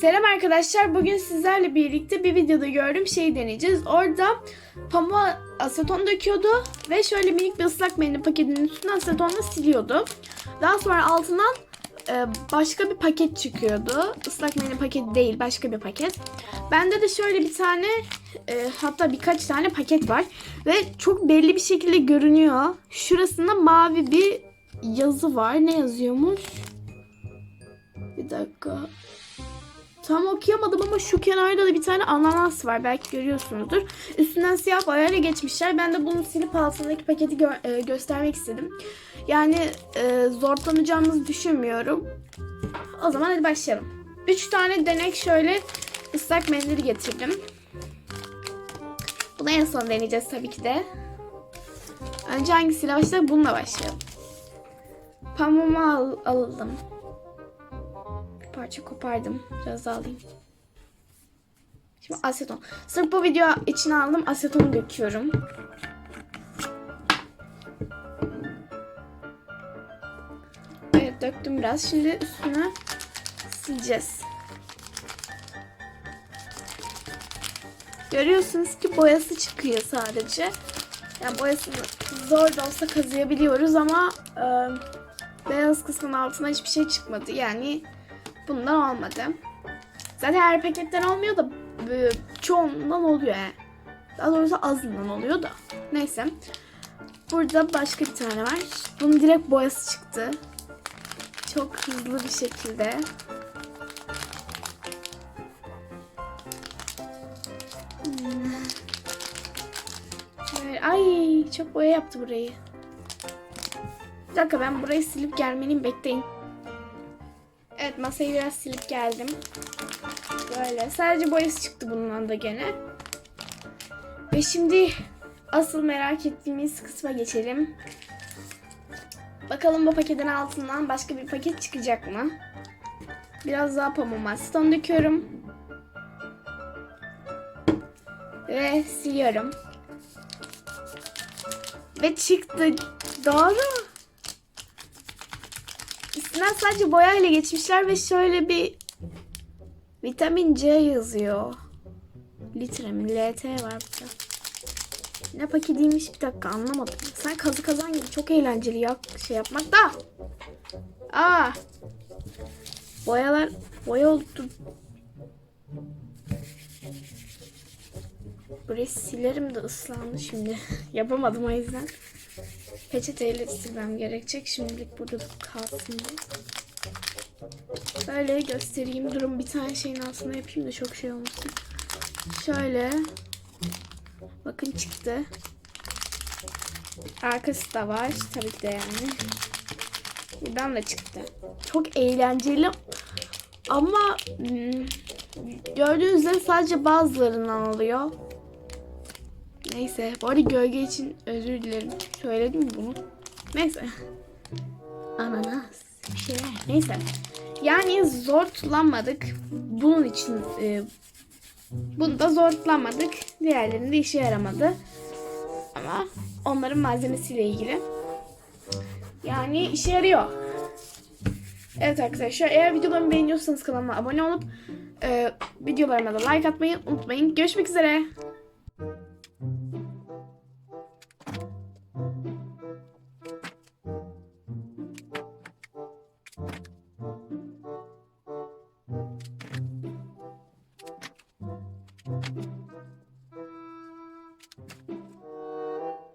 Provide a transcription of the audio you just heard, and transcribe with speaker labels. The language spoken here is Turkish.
Speaker 1: Selam arkadaşlar. Bugün sizlerle birlikte bir videoda gördüm şey deneyeceğiz. Orada pamuğa aseton döküyordu ve şöyle minik bir ıslak mendil paketinin üstüne asetonla siliyordu. Daha sonra altından e, başka bir paket çıkıyordu. Islak mendil paketi değil, başka bir paket. Bende de şöyle bir tane e, hatta birkaç tane paket var ve çok belli bir şekilde görünüyor. Şurasında mavi bir yazı var. Ne yazıyormuş? Bir dakika. Tam okuyamadım ama şu kenarda da bir tane ananas var. Belki görüyorsunuzdur. Üstünden siyah boyayla geçmişler. Ben de bunu silip altındaki paketi gö- e, göstermek istedim. Yani e, zorlanacağımızı düşünmüyorum. O zaman hadi başlayalım. 3 tane denek şöyle ıslak mendil getirdim. Bunu en son deneyeceğiz tabii ki de. Önce hangisiyle başlayalım? Bununla başlayalım. Pamuğumu al- aldım. Parça kopardım. Biraz daha alayım. Şimdi aseton. Sırf bu video için aldım. Asetonu döküyorum. Evet döktüm biraz. Şimdi üstüne sileceğiz. Görüyorsunuz ki boyası çıkıyor sadece. Yani boyasını zor da olsa kazıyabiliyoruz ama e, beyaz kısmın altına hiçbir şey çıkmadı. Yani bundan olmadı. Zaten her paketten olmuyor da çoğundan oluyor. Daha doğrusu azından oluyor da. Neyse. Burada başka bir tane var. Bunun direkt boyası çıktı. Çok hızlı bir şekilde. Ay çok boya yaptı burayı. Bir dakika ben burayı silip gelmeliyim bekleyin. Evet masayı biraz silip geldim. Böyle sadece boyası çıktı bundan da gene. Ve şimdi asıl merak ettiğimiz kısma geçelim. Bakalım bu paketin altından başka bir paket çıkacak mı? Biraz daha pamuğumu asistan döküyorum. Ve siliyorum. Ve çıktı. Doğru. Üstünden sadece boyayla geçmişler ve şöyle bir vitamin C yazıyor. Litre mi? LT var burada. Ne paketiymiş bir dakika anlamadım. Sen kazı kazan gibi çok eğlenceli ya şey yapmak da. Aa. Boyalar boya oldu. Burayı silerim de ıslandı şimdi. Yapamadım o yüzden. Peçeteyle silmem gerekecek. Şimdilik burada kalsın diye. Böyle göstereyim. Durun bir tane şeyin altına yapayım da çok şey olmasın. Şöyle. Bakın çıktı. Arkası da var. Tabii ki de yani. Buradan da çıktı. Çok eğlenceli. Ama hmm, gördüğünüz üzere sadece bazılarından oluyor. Neyse. Bu arada gölge için özür dilerim. Söyledim mi bunu? Neyse. Ananas. Bir şeyler. Neyse. Yani zorlanmadık. Bunun için e, bunda zorlanmadık. Diğerlerinde işe yaramadı. Ama onların malzemesiyle ilgili. Yani işe yarıyor. Evet arkadaşlar eğer videolarımı beğeniyorsanız kanalıma abone olup e, videolarıma da like atmayı unutmayın. Görüşmek üzere.